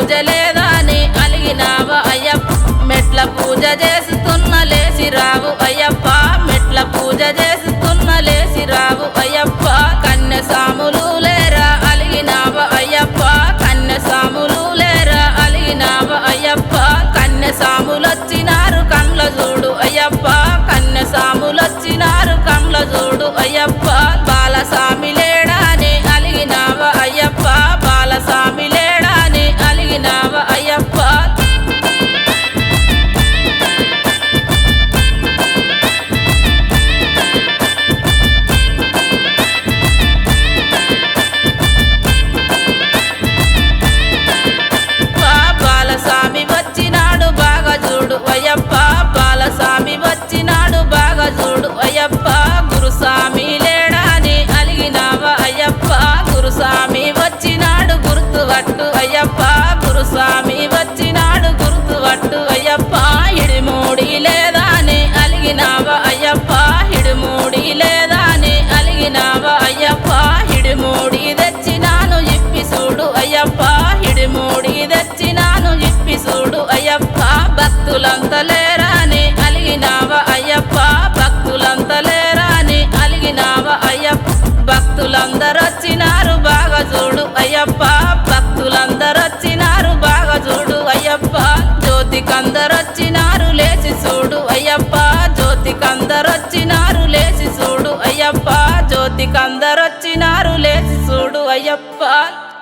పూజ లేదా అని అలిగినావ అయ్యప్ప. మెట్ల పూజ చేస్తున్న లేసి రావు అయ్యప్ప. మెట్ల పూజ చేస్తున్న లేసి రావు అయ్యప్ప. కన్య సాములు లేరా అలిగినావ అయ్యప్ప. కన్య సాములు లేరా అలిగినావ అయ్యప్ప. కన్య సాములొచ్చినారు కండ్ల చూడు అయ్యప్ప. కన్య సాములొచ్చినారు కండ్ల చూడు అయ్యప్ప. భక్తులందరూ వచ్చినారు బాగా చూడు అయ్యప్ప. భక్తులందరూ వచ్చినారు బాగా చూడు అయ్యప్ప. జ్యోతికందరు వచ్చినారు లేచి చూడు అయ్యప్ప. జ్యోతికందరు వచ్చినారు లేచి చూడు అయ్యప్ప. జ్యోతికందరు వచ్చినారు లేచి చూడు అయ్యప్ప.